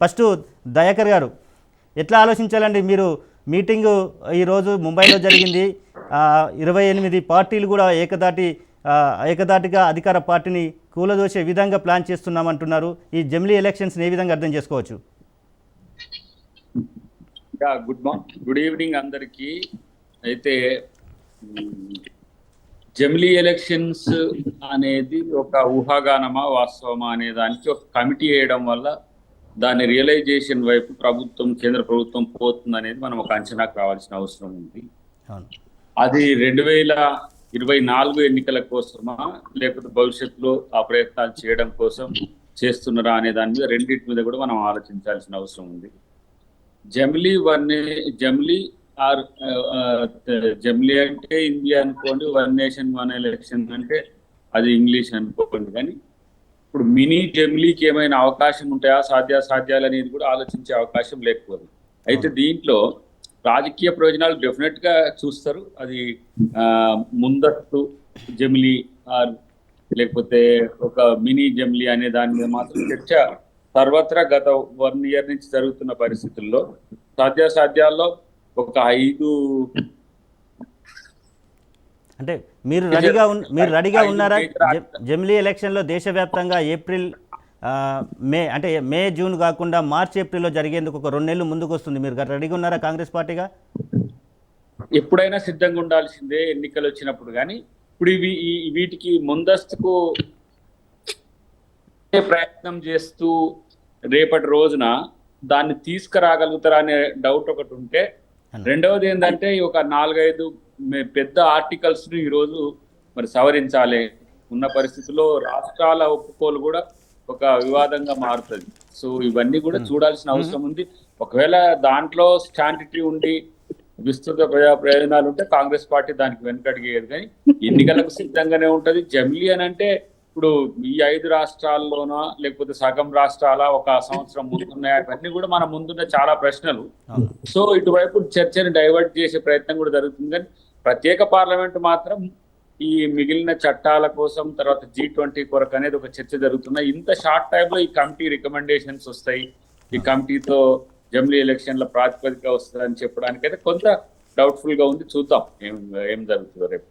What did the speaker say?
First Dayakar గారు ఎట్లా ఆలోచించాలండి మీరు? మీటింగు ఈరోజు ముంబైలో జరిగింది. ఇరవై ఎనిమిది పార్టీలు కూడా ఏకదాటి ఏకదాటిగా అధికార పార్టీని కూలదోసే విధంగా ప్లాన్ చేస్తున్నామంటున్నారు. ఈ జమిలీ ఎలక్షన్స్ని ఏ విధంగా అర్థం చేసుకోవచ్చు? గుడ్ మార్నింగ్ గుడ్ ఈవినింగ్ అందరికి. అయితే జమిలీ ఎలక్షన్స్ అనేది ఒక ఊహాగానమా వాస్తవమా అనే దానికి ఒక కమిటీ వేయడం వల్ల దాని రియలైజేషన్ వైపు ప్రభుత్వం కేంద్ర ప్రభుత్వం పోతుంది అనేది మనం ఒక అంచనాకు రావాల్సిన అవసరం ఉంది. అది రెండు వేల ఇరవై నాలుగు ఎన్నికల కోసమా లేకపోతే భవిష్యత్తులో ఆ ప్రయత్నాలు చేయడం కోసం చేస్తున్నారా అనే దాని మీద రెండింటి మీద కూడా మనం ఆలోచించాల్సిన అవసరం ఉంది. జమిలీ వన్ జమిలీ ఆర్ జమిలీ అంటే ఇండియా అనుకోండి వన్ నేషన్ వన్ ఎలక్షన్ అంటే అది ఇంగ్లీష్ అనుకోండి కానీ ఇప్పుడు మినీ జమిలీకి ఏమైనా అవకాశం ఉంటాయా సాధ్యాసాధ్యాలు అనేది కూడా ఆలోచించే అవకాశం లేకపోదు. అయితే దీంట్లో రాజకీయ ప్రయోజనాలు డెఫినెట్గా చూస్తారు. అది ముందస్తు జమిలీ ఆర్ లేకపోతే ఒక మినీ జమిలీ అనే దాని మీద మాత్రం చర్చ సర్వత్రా గత వన్ ఇయర్ నుంచి జరుగుతున్న పరిస్థితుల్లో సాధ్యాసాధ్యాల్లో ఒక ఐదు అంటే మీరు రెడీగా మీరు రెడీగా ఉన్నారా? జమిలీ ఎలక్షన్లో దేశవ్యాప్తంగా ఏప్రిల్ మే అంటే మే జూన్ కాకుండా మార్చ్ ఏప్రిల్లో జరిగేందుకు ఒక రెండు నెలలు ముందుకు వస్తుంది మీరు రెడీగా ఉన్నారా కాంగ్రెస్ పార్టీగా? ఎప్పుడైనా సిద్ధంగా ఉండాల్సిందే ఎన్నికలు వచ్చినప్పుడు కానీ ఇప్పుడు ఇవి వీటికి ముందస్తుకు ప్రయత్నం చేస్తూ రేపటి రోజున దాన్ని తీసుకురాగలుగుతారా అనే డౌట్ ఒకటి ఉంటే రెండవది ఏంటంటే ఒక నాలుగైదు పెద్ద ఆర్టికల్స్ని ఈరోజు మరి సవరించాలి. ఉన్న పరిస్థితుల్లో రాష్ట్రాల ఒప్పుకోలు కూడా ఒక వివాదంగా మారుతుంది. సో ఇవన్నీ కూడా చూడాల్సిన అవసరం ఉంది. ఒకవేళ దాంట్లో స్టాంటిటీ ఉండి విస్తృత ప్రజా ప్రయోజనాలు ఉంటే కాంగ్రెస్ పార్టీ దానికి వెనకడిగేది కానీ ఎన్నికలకు సిద్ధంగానే ఉంటది. జమిలీ అని అంటే ఇప్పుడు ఈ ఐదు రాష్ట్రాల్లోనా లేకపోతే సగం రాష్ట్రాల ఒక సంవత్సరం ముందున్నాయా? ఇవన్నీ కూడా మన ముందున్న చాలా ప్రశ్నలు. సో ఇటువైపు చర్చని డైవర్ట్ చేసే ప్రయత్నం కూడా జరుగుతుంది కానీ ప్రత్యేక పార్లమెంట్ మాత్రం ఈ మిగిలిన చట్టాల కోసం తర్వాత జీ ట్వంటీ కొరకు అనేది ఒక చర్చ జరుగుతున్న. ఇంత షార్ట్ టైంలో ఈ కమిటీ రికమెండేషన్స్ వస్తాయి. ఈ కమిటీతో జమిలీ ఎలక్షన్ల ప్రాతిపదిక వస్తుందని చెప్పడానికి అయితే కొంత డౌట్ఫుల్గా ఉంది. చూద్దాం ఏం ఏం జరుగుతుందో రేపు.